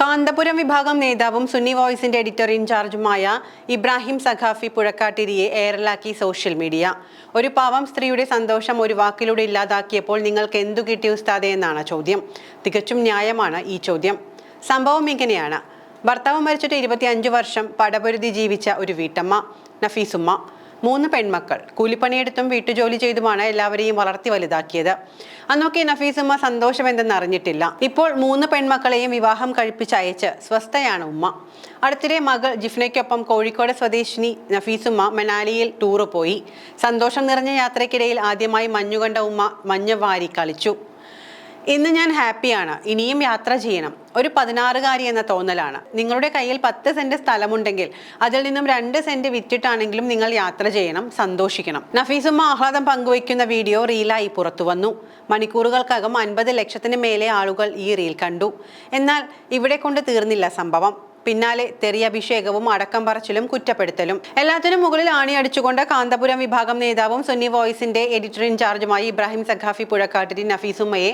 കാന്തപുരം വിഭാഗം നേതാവും സുന്നി വോയിസിന്റെ എഡിറ്റർ ഇൻചാർജുമായ ഇബ്രാഹിം സഖാഫി പുഴക്കാട്ടിരിയെ എയറിലാക്കി സോഷ്യൽ മീഡിയ. ഒരു പാവം സ്ത്രീയുടെ സന്തോഷം ഒരു വാക്കിലൂടെ ഇല്ലാതാക്കിയപ്പോൾ നിങ്ങൾക്ക് എന്തു കിട്ടി ഉസ്താദെ എന്നാണ് ചോദ്യം. തികച്ചും ന്യായമാണ് ഈ ചോദ്യം. സംഭവം ഇങ്ങനെയാണ്. ഭർത്താവ് മരിച്ചിട്ട് ഇരുപത്തിയഞ്ച് വർഷം പടപൊരുതി ജീവിച്ച ഒരു വീട്ടമ്മ നഫീസുമ്മ. മൂന്ന് പെൺമക്കൾ കൂലിപ്പണിയെടുത്തും വീട്ടുജോലി ചെയ്തുമാണ് എല്ലാവരെയും വളർത്തി വലുതാക്കിയത്. അന്നൊക്കെ നഫീസുമ്മ സന്തോഷം എന്തെന്ന് അറിഞ്ഞിട്ടില്ല. ഇപ്പോൾ മൂന്ന് പെൺമക്കളെയും വിവാഹം കഴിപ്പിച്ച് അയച്ച് സ്വസ്ഥയാണ് ഉമ്മ. അടുത്തിടെ മകൾ ജിഫ്നയ്ക്കൊപ്പം കോഴിക്കോട് സ്വദേശിനി നഫീസുമ്മ മനാലിയിൽ ടൂറ് പോയി. സന്തോഷം നിറഞ്ഞ യാത്രയ്ക്കിടയിൽ ആദ്യമായി മഞ്ഞുകണ്ട ഉമ്മ മഞ്ഞ് വാരി കളിച്ചു. ഇന്ന് ഞാൻ ഹാപ്പിയാണ്. ഇനിയും യാത്ര ചെയ്യണം. ഒരു പതിനാറുകാരി എന്ന തോന്നലാണ്. നിങ്ങളുടെ കയ്യിൽ പത്ത് സെന്റ് സ്ഥലമുണ്ടെങ്കിൽ അതിൽ നിന്നും രണ്ട് സെന്റ് വിറ്റിട്ടാണെങ്കിലും നിങ്ങൾ യാത്ര ചെയ്യണം സന്തോഷിക്കണം. നഫീസുമ്മ ആഹ്ലാദം പങ്കുവയ്ക്കുന്ന വീഡിയോ റീലായി പുറത്തു വന്നു. മണിക്കൂറുകൾക്കകം അൻപത് ലക്ഷത്തിന് മേലെ ആളുകൾ ഈ റീൽ കണ്ടു. എന്നാൽ ഇവിടെ കൊണ്ട് തീർന്നില്ല സംഭവം. പിന്നാലെ തെറിയഭിഷേകവും അടക്കം പറച്ചിലും കുറ്റപ്പെടുത്തലും. എല്ലാത്തിനും മുകളിൽ ആണിയടിച്ചുകൊണ്ട് കാന്തപുരം വിഭാഗം നേതാവും സുന്നി വോയിസിന്റെ എഡിറ്റർ ഇൻചാർജുമായി ഇബ്രാഹിം സഖാഫി പുഴക്കാട്ടിരി നഫീസുമ്മയെ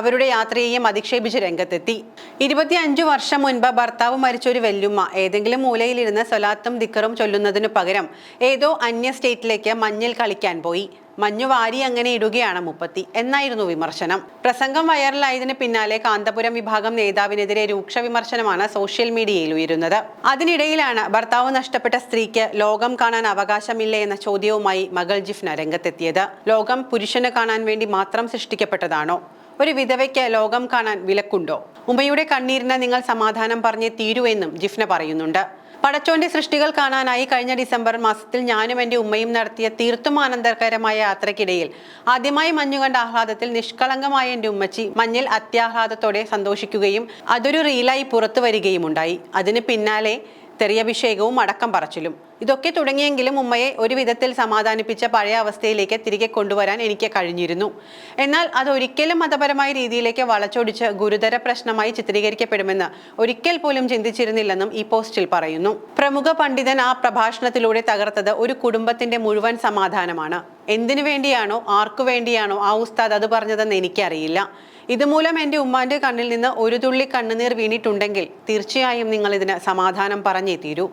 അവരുടെ യാത്രയെയും അധിക്ഷേപിച്ച് രംഗത്തെത്തി. ഇരുപത്തിയഞ്ചു വർഷം മുൻപ് ഭർത്താവ് മരിച്ച ഒരു വെല്ലുമ്മ. ഏതെങ്കിലും മൂലയിലിരുന്ന് സ്വലാത്തും ദിക്കറും ചൊല്ലുന്നതിനു പകരം ഏതോ അന്യ സ്റ്റേറ്റിലേക്ക് മഞ്ഞിൽ കളിക്കാൻ പോയി. മഞ്ഞു വാരി അങ്ങനെ ഇടുകയാണ് മുപ്പത്തി എന്നായിരുന്നു വിമർശനം. പ്രസംഗം വൈറലായതിന് പിന്നാലെ കാന്തപുരം വിഭാഗം നേതാവിനെതിരെ രൂക്ഷ വിമർശനമാണ് സോഷ്യൽ മീഡിയയിൽ ഉയരുന്നത്. അതിനിടയിലാണ് ഭർത്താവ് നഷ്ടപ്പെട്ട സ്ത്രീക്ക് ലോകം കാണാൻ അവകാശമില്ല എന്ന ചോദ്യവുമായി മകൾ ജിഫ്ന രംഗത്തെത്തിയത്. ലോകം പുരുഷന് കാണാൻ വേണ്ടി മാത്രം സൃഷ്ടിക്കപ്പെട്ടതാണോ? ഒരു വിധവയ്ക്ക് ലോകം കാണാൻ വിലക്കുണ്ടോ? ഉമ്മയുടെ കണ്ണീരിന് നിങ്ങൾ സമാധാനം പറഞ്ഞേ തീരുവെന്നും ജിഫ്ന പറയുന്നുണ്ട്. പടച്ചോന്റെ സൃഷ്ടികൾ കാണാനായി കഴിഞ്ഞ ഡിസംബർ മാസത്തിൽ ഞാനും എന്റെ ഉമ്മയും നടത്തിയ തീർത്തും ആനന്ദകരമായ യാത്രക്കിടയിൽ ആദ്യമായി മഞ്ഞു കണ്ട ആഹ്ലാദത്തിൽ നിഷ്കളങ്കമായ എന്റെ ഉമ്മച്ചി മഞ്ഞിൽ അത്യാഹ്ലാദത്തോടെ സന്തോഷിക്കുകയും അതൊരു റീലായി പുറത്തു വരികയും ഉണ്ടായി. അതിന് പിന്നാലെ തെറിയഭിഷേകവും അടക്കം പറച്ചിലും. ഇതൊക്കെ തുടങ്ങിയെങ്കിലും ഉമ്മയെ ഒരു വിധത്തിൽ സമാധാനിപ്പിച്ച പഴയ അവസ്ഥയിലേക്ക് തിരികെ കൊണ്ടുവരാൻ എനിക്ക് കഴിഞ്ഞിരുന്നു. എന്നാൽ അത് ഒരിക്കലും മതപരമായ രീതിയിലേക്ക് വളച്ചൊടിച്ച് ഗുരുതര പ്രശ്നമായി ചിത്രീകരിക്കപ്പെടുമെന്ന് ഒരിക്കൽ പോലും ചിന്തിച്ചിരുന്നില്ലെന്നും ഈ പോസ്റ്റിൽ പറയുന്നു. പ്രമുഖ പണ്ഡിതൻ ആ പ്രഭാഷണത്തിലൂടെ തകർത്തത് ഒരു കുടുംബത്തിന്റെ മുഴുവൻ സമാധാനമാണ്. എന്തിനു വേണ്ടിയാണോ ആർക്കു വേണ്ടിയാണോ ആ ഉസ്താദ് അത് പറഞ്ഞതെന്ന് എനിക്കറിയില്ല. ഇതുമൂലം എന്റെ ഉമ്മാന്റെ കണ്ണിൽ നിന്ന് ഒരു തുള്ളി കണ്ണുനീർ വീണിട്ടുണ്ടെങ്കിൽ തീർച്ചയായും നിങ്ങൾ ഇതിന് സമാധാനം പറഞ്ഞേ തീരൂ.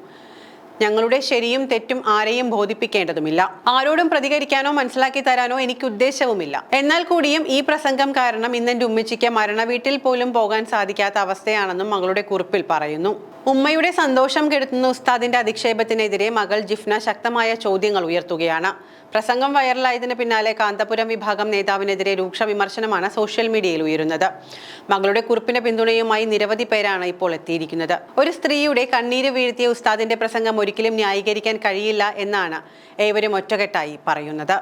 ഞങ്ങളുടെ ശരിയും തെറ്റും ആരെയും ബോധിപ്പിക്കേണ്ടതുമില്ല. ആരോടും പ്രതികരിക്കാനോ മനസ്സിലാക്കി തരാനോ എനിക്ക് ഉദ്ദേശവുമില്ല. എന്നാൽ കൂടിയും ഈ പ്രസംഗം കാരണം ഇന്ന് എന്റെ ഉമ്മച്ചിക്ക് മരണവീട്ടിൽ പോലും പോകാൻ സാധിക്കാത്ത അവസ്ഥയാണെന്നും മകളുടെ കുറിപ്പിൽ പറയുന്നു. ഉമ്മയുടെ സന്തോഷം കെടുത്തുന്ന ഉസ്താദിന്റെ അധിക്ഷേപത്തിനെതിരെ മകൾ ജിഫ്ന ശക്തമായ ചോദ്യങ്ങൾ ഉയർത്തുകയാണ്. പ്രസംഗം വൈറലായതിന് പിന്നാലെ കാന്തപുരം വിഭാഗം നേതാവിനെതിരെ രൂക്ഷ വിമർശനമാണ് സോഷ്യൽ മീഡിയയിൽ ഉയരുന്നത്. മകളുടെ കുറിപ്പിന് പിന്തുണയുമായി നിരവധി പേരാണ് ഇപ്പോൾ എത്തിയിരിക്കുന്നത്. ഒരു സ്ത്രീയുടെ കണ്ണീര് വീഴ്ത്തിയ ഉസ്താദിന്റെ പ്രസംഗം ഒരിക്കലും ന്യായീകരിക്കാൻ കഴിയില്ല എന്നാണ് ഏവരും ഒറ്റകെട്ടായി പറയുന്നത്.